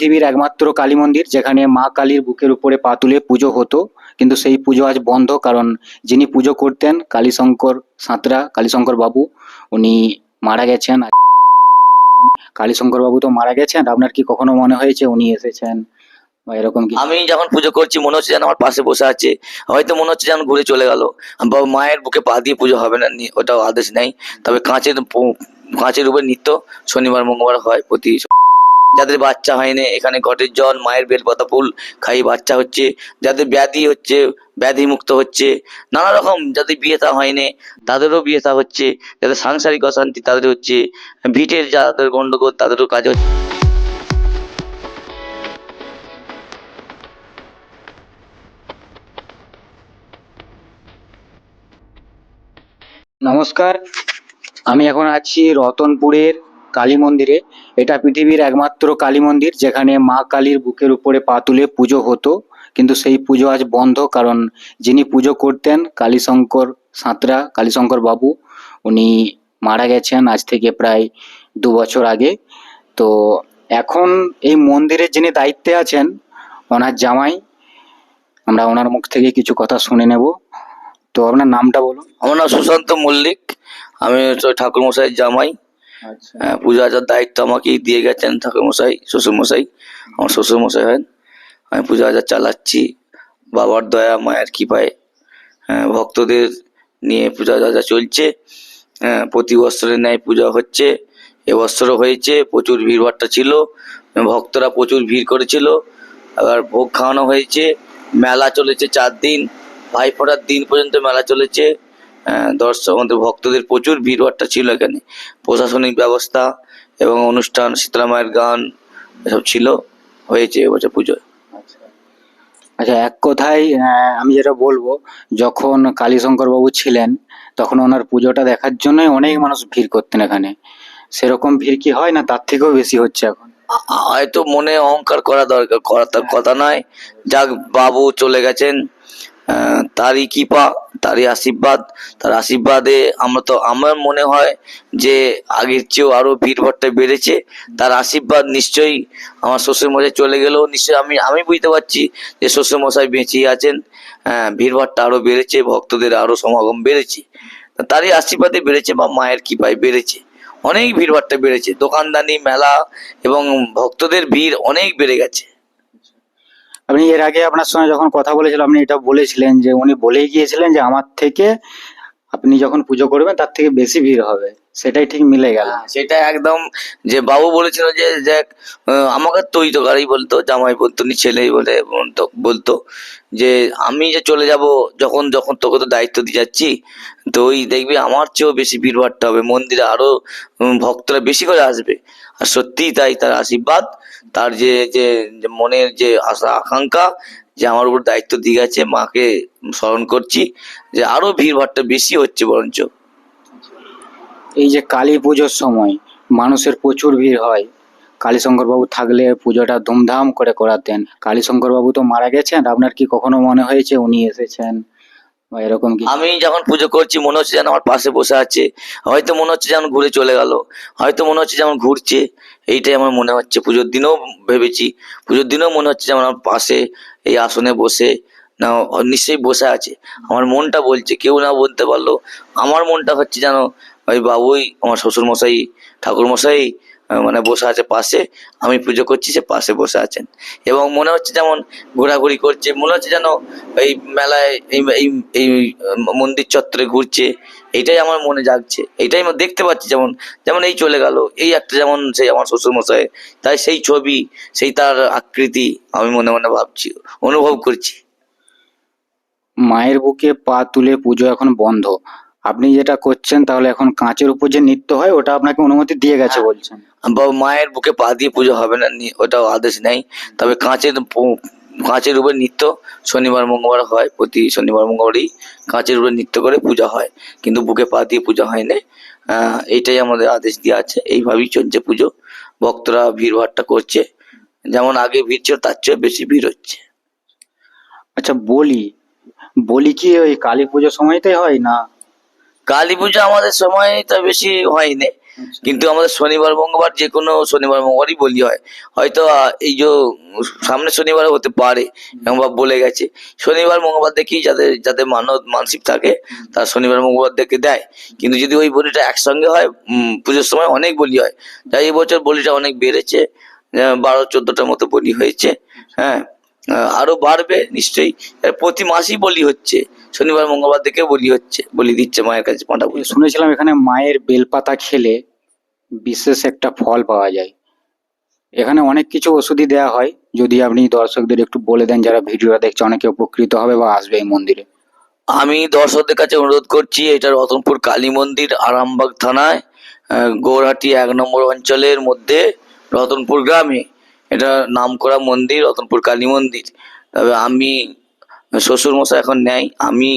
পৃথিবীর একমাত্র কালী মন্দির, যেখানে মা কালীর বুকের উপরে পা তুলে পুজো হতো। কিন্তু সেই পুজো আজ বন্ধ, কারণ যিনি পুজো করতেন, কালীশঙ্কর সাঁতরা, কালীশঙ্কর বাবু, উনি মারা গেছেন। কালীশঙ্কর বাবু তো মারা গেছেন, আপনার কি কখনো মনে হয়েছে উনি এসেছেন এরকম কি আমি যখন পুজো করছি, মনে হচ্ছে যেন আমার পাশে বসে আছে। হয়তো মনে হচ্ছে যেন ঘুরে চলে গেল। মায়ের বুকে পা দিয়ে পুজো হবে না ওটাও আদেশ নেই। তবে কাঁচের কাঁচের উপরে নিত্য শনিবার, মঙ্গলবার হয় প্রতি যাদের বাচ্চা হয়নি, এখানে ঘটের জল, মায়ের বেলপাতা ফুল খাই বাচ্চা হচ্ছে, যাদের ব্যাধি হচ্ছে, ব্যাধি মুক্ত হচ্ছে, নানা রকম যাদের বিয়েতা হয়নি, তাদেরও বিয়েতা হচ্ছে, যাদের সাংসারিক অশান্তি তাদের হচ্ছে, ভিটের যাদের গন্ডগোল তাদেরও কাজ হচ্ছে। নমস্কার, আমি এখন আছি রতনপুরের কালী মন্দিরে। এটা পৃথিবীর একমাত্র কালী মন্দির, যেখানে মা কালীর বুকের উপরে পা তুলে পুজো হতো। কিন্তু সেই পুজো আজ বন্ধ, কারণ যিনি পুজো করতেন, কালীশঙ্কর সাঁতরা, কালীশঙ্কর বাবু, উনি মারা গেছেন আজ থেকে প্রায় দু বছর আগে। তো এখন এই মন্দিরের যিনি দায়িত্বে আছেন, ওনার জামাই, আমরা ওনার মুখ থেকে কিছু কথা শুনে নেব। তো আপনার নামটা বলুন। আমার নাম সুশান্ত মল্লিক, আমি ঠাকুর মশাই জামাই। পূজা আচার দায়িত্ব আমাকেই দিয়ে গেছেন ঠাকুর মশাই শ্বশুর মশাই আমার শ্বশুর মশাই হয় আমি পূজা আচার চালাচ্ছি বাবার দয়া মায়ের কৃপায়। আহ, ভক্তদের নিয়ে পূজা আচার চলছে আহ, প্রতি বছরের ন্যায় পূজা হচ্ছে এবছরও হয়েছে প্রচুর ভিড়ভাট্টা ছিল ভক্তরা প্রচুর ভিড় করেছিল আবার ভোগ খাওয়ানো হয়েছে মেলা চলেছে চার দিন ভাইফোঁটার দিন পর্যন্ত মেলা চলেছে। দর্শক আমাদের ভক্তদের প্রচুর ভিড়ভাট্টা ছিল এখানে। প্রশাসনিক ব্যবস্থা এবং অনুষ্ঠান শীতলা মায়ের গান এসব ছিল হয়েছে এবছর পুজোয় আচ্ছা। এক কথায় আমি যেটা বলব যখন কালীশঙ্কর বাবু ছিলেন তখন ওনার পুজোটা দেখার জন্যই অনেক মানুষ ভিড় করতেন এখানে। সেরকম ভিড় কি হয় না? তার থেকেও বেশি হচ্ছে এখন। হয়তো মনে অহংকার করা দরকার করা তার কথা নয়। যাক বাবু চলে গেছেন। তারই কৃপা, তারই আশীর্বাদ। তার আশীর্বাদে আমরা তো, আমার মনে হয় যে আগের চেয়েও আরও ভিড়ভাট্টা বেড়েছে। তার আশীর্বাদ নিশ্চয়ই আমার শ্বশুর মশাই চলে গেলেও নিশ্চয়ই আমি আমি বুঝতে পারছি যে শ্বশুর মশাই বেঁচেই আছেন। হ্যাঁ ভিড়ভাট্টা আরও বেড়েছে, ভক্তদের আরও সমাগম বেড়েছে। তারই আশীর্বাদে বেড়েছে বা মায়ের কৃপায় বেড়েছে। অনেক ভিড়ভাট্টা বেড়েছে। দোকানদানি, মেলা এবং ভক্তদের ভিড় অনেক বেড়ে গেছে। আপনি এর আগে আপনার সঙ্গে যখন কথা বলেছিলাম, আপনি এটা বলেছিলেন যে, উনি বলেই গিয়েছিলেন যে, আমার থেকে আপনি যখন পুজো করবেন, তার থেকে বেশি ভিড় হবে। সেটাই ঠিক মিলে গেল। হ্যাঁ, সেটা একদম যে বাবু বলেছিল যে দেখ আমাকে তুই তো গাড়ি বলতো জামাই বলতো নি ছেলেই বলে বলতো যে আমি যে চলে যাব যখন যখন তোকে তো দায়িত্ব দিয়ে যাচ্ছি তো ওই দেখবি আমার চেয়েও বেশি ভিড় ভাট্টা হবে মন্দিরে আরও ভক্তরা বেশি করে আসবে। আর সত্যিই তাই তার আশীর্বাদ তার যে যে মনের যে আশা আকাঙ্ক্ষা যে আমার উপর দায়িত্ব দিয়ে গেছে মাকে স্মরণ করছি যে আরও ভিড় ভাট্টা বেশি হচ্ছে বরঞ্চ। এই যে কালী পুজোর সময় মানুষের প্রচুর ভিড় হয়। কালীশঙ্কর বাবু থাকলে পুজোটা ধুমধাম করে করাতেন। কালীশঙ্কর বাবু তো মারা গেছেন, আপনার কি কখনো মনে হয়েছে উনি এসেছেন? এরকম কি? আমি যখন পুজো করছি, মনে হচ্ছে যেন আমার পাশে বসে আছে। হয়তো মনে হচ্ছে যেমন ঘুরে চলে গেল, হয়তো মনে হচ্ছে যেমন ঘুরছে। এইটাই আমার মনে হচ্ছে। পুজোর দিনেও ভেবেছি, পুজোর দিনেও মনে হচ্ছে যেমন আমার পাশে এই আসনে বসে, না, নিশ্চয়ই বসে আছে। আমার মনটা বলছে, কেউ না বলতে পারল আমার মনটা হচ্ছে যেন ওই বাবুই, আমার শ্বশুর মশাই ঠাকুর মশাই মানে বসে আছে পাশে, আমি পুজো করছি, সে পাশে বসে আছেন। এবং মনে হচ্ছে যেমন ঘোরাঘুরি করছে, মনে হচ্ছে যেন এই মেলায়, এই এই মন্দির চত্বরে ঘুরছে, এইটাই আমার মনে জাগছে। এইটাই আমি দেখতে পাচ্ছি যেমন যেমন এই চলে গেল, এই একটা যেমন সেই আমার শ্বশুর মশাই তাই সেই ছবি, সেই তার আকৃতি আমি মনে মনে ভাবছি, অনুভব করছি। মায়ের বুকে পা তুলে পুজো এখন বন্ধ। আপনি যেটা করছেন তাহলে এখন কাঁচের উপর যে নৃত্য হয় ওটা আপনাকে অনুমতি দিয়ে গেছে হ্যাঁ। বলছেন। বা মায়ের বুকে পা দিয়ে পুজো হবে না ওটাও আদেশ নেই। তবে কাঁচের কাঁচের উপরে নৃত্য শনিবার মঙ্গলবার হয় প্রতি শনিবার মঙ্গলবারই কাঁচের উপরে নৃত্য করে পূজা হয় কিন্তু বুকে পা দিয়ে পূজা হয় না এইটাই আমাদের আদেশ দেওয়া আছে। এইভাবেই চলছে পুজো। ভক্তরা ভিড় ভাট্টা করছে। যেমন আগে ভিড় ছিল তার চেয়ে বেশি ভিড় হচ্ছে। আচ্ছা বলি বলি কি ওই কালী পুজোর সময়টাই হয় না? কালী পুজো আমাদের সময় তো বেশি হয়নি। কিন্তু আমাদের শনিবার মঙ্গলবার যে কোনো শনিবার মঙ্গলবারই বলি হয়। হয়তো এই যে সামনে শনিবার হতে পারে ভাব বলে গেছে। শনিবার মঙ্গলবার দেখি যাদের যাদের মানত মানসিক থাকে তারা শনিবার মঙ্গলবার দেখে দেয়। কিন্তু যদি ওই বলিটা একসঙ্গে হয় পুজোর সময় অনেক বলি হয়। তাই এবছর বলিটা অনেক বেড়েছে বারো চোদ্দটার মতো বলি হয়েছে হ্যাঁ। আহ, আরও বাড়বে নিশ্চয়ই। প্রতি মাসেই বলি হচ্ছে। শনিবার মঙ্গলবার দেখে বলি হচ্ছে বলি দিচ্ছে মায়ের কাছে পাঁটা বলি শুনেছিলাম এখানে মায়ের বেলপাতা খেলে বিশেষ একটা ফল পাওয়া যায়। এখানে অনেক কিছু ওষুধই দেওয়া হয়। যদি আপনি দর্শকদের একটু বলে দেন যারা ভিডিওটা দেখছে অনেকে উপকৃত হবে বা আসবে এই মন্দিরে। আমি দর্শকদের কাছে অনুরোধ করছি এটা রতনপুর কালী মন্দির আরামবাগ থানায় গৌরহাটি এক নম্বর অঞ্চলের মধ্যে রতনপুর গ্রামে। এটা নামকরা মন্দির, রতনপুর কালী মন্দির। তবে আমি শ্বশুর মশাই এখন নেই। আমি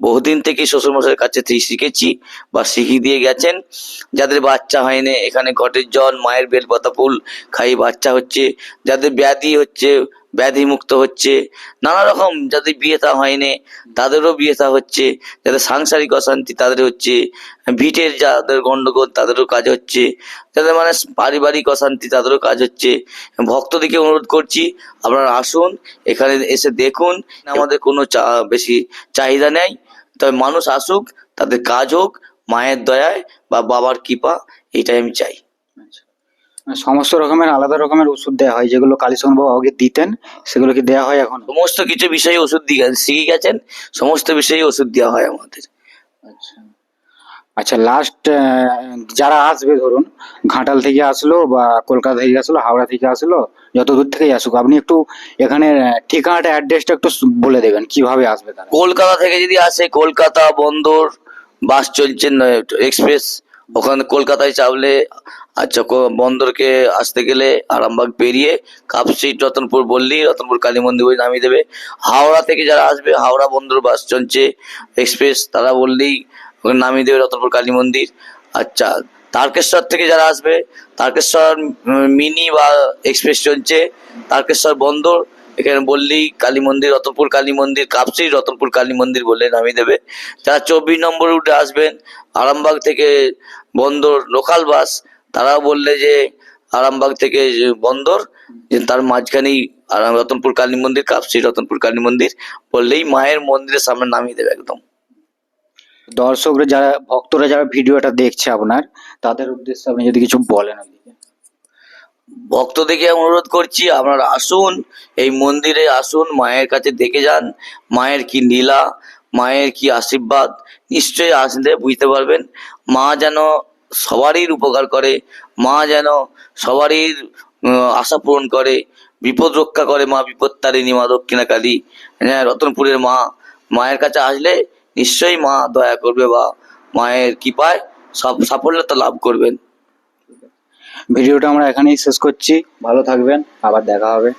বহুদিন থেকে শ্বশুর মশাইয়ের কাছে থেকে শিখেছি বা শিখিয়ে দিয়ে গেছেন। যাদের বাচ্চা হয়নি, এখানে ঘটের জল, মায়ের বেলপাতা ফুল খাই বাচ্চা হচ্ছে। যাদের ব্যাধি হচ্ছে ব্যাধি মুক্ত হচ্ছে, নানা রকম যাদের বিয়ে থা হয়নি, তাদেরও বিয়ে থা হচ্ছে, যাদের সাংসারিক অশান্তি তাদের হচ্ছে, ভিটের যাদের গন্ডগোল তাদেরও কাজ হচ্ছে, যাদের মানে পারিবারিক অশান্তি তাদেরও কাজ হচ্ছে। ভক্তদেরকে অনুরোধ করছি, আপনারা আসুন, এখানে এসে দেখুন, আমাদের কোনো চা, বেশি চাহিদা নেই। তবে মানুষ আসুক, তাদের কাজ হোক, মায়ের দয়ায় বা বাবার কৃপা, এটাই আমি চাই। সমস্ত রকমের আলাদা রকমের ওষুধ দেওয়া হয় যেগুলো কালীসোহন বাবু আগে দিতেন সেগুলো কি দেওয়া হয় এখন। সমস্ত কিছু বিষয়ে ওষুধ দিয়ে শিখে গেছেন সমস্ত বিষয়ে ওষুধ দেওয়া হয় আমাদের। আচ্ছা। লাস্ট যারা আসবে ধরুন ঘাটাল থেকে আসলো বা কলকাতা থেকে আসলো হাওড়া থেকে আসলো যত দূর থেকেই আসুক আপনি একটু এখানে ঠিকানাটা অ্যাড্রেসটা একটু বলে দেবেন কীভাবে আসবে তারা। কলকাতা থেকে যদি আসে কলকাতা বন্দর বাস চলছে এক্সপ্রেস ওখানে কলকাতায় চাপলে আচ্ছা বন্দরকে আসতে গেলে আরামবাগ পেরিয়ে কাপ স্ট্রিট, রতনপুর বললি, রতনপুর কালী মন্দির বলে নামিয়ে দেবে। হাওড়া থেকে যারা আসবে, হাওড়া বন্দর বাস চলছে এক্সপ্রেস তারা বললেই ওখানে নামিয়ে দেবে রতনপুর কালী মন্দির। আচ্ছা তারকেশ্বর থেকে যারা আসবে, তারকেশ্বর মিনি বা এক্সপ্রেস চলছে, তারকেশ্বর বন্দর এখানে বললি কালী মন্দির, রতনপুর কালী মন্দির কাপসি রতনপুর কালী মন্দির বললে নামিয়ে দেবে। যারা চব্বিশ নম্বর রুটে আসবেন, আরামবাগ থেকে বন্দর লোকাল বাস তারাও বললে যে আরামবাগ থেকে বন্দর তার মাঝখানেই আরাম, রতনপুর কালী মন্দির কাপসি রতনপুর কালী মন্দির বললেই মায়ের মন্দিরের সামনে নামিয়ে দেবে একদম। দর্শকরা যারা, ভক্তরা যারা ভিডিওটা দেখছে আপনার, তাদের উদ্দেশ্যে আপনি যদি কিছু বলেন ভক্তদেরকে অনুরোধ করছি, আপনারা আসুন, এই মন্দিরে আসুন, মায়ের কাছে দেখে যান, মায়ের কি লীলা, মায়ের কি আশীর্বাদ, নিশ্চয়ই আসলে বুঝতে পারবেন। মা যেন সবারই উপকার করে, মা যেন সবারই আশা পূরণ করে, বিপদ রক্ষা করে মা, বিপদ তারিণী, মা দক্ষিণা কালী হ্যাঁ রতনপুরের মা। মায়ের কাছে আসলে নিশ্চয়ই মা দয়া করবে বা মায়ের কৃপায় সব সাফল্যতা লাভ করবেন। ভিডিওটা আমরা এখানেই শেষ করছি ভালো থাকবেন আবার দেখা হবে.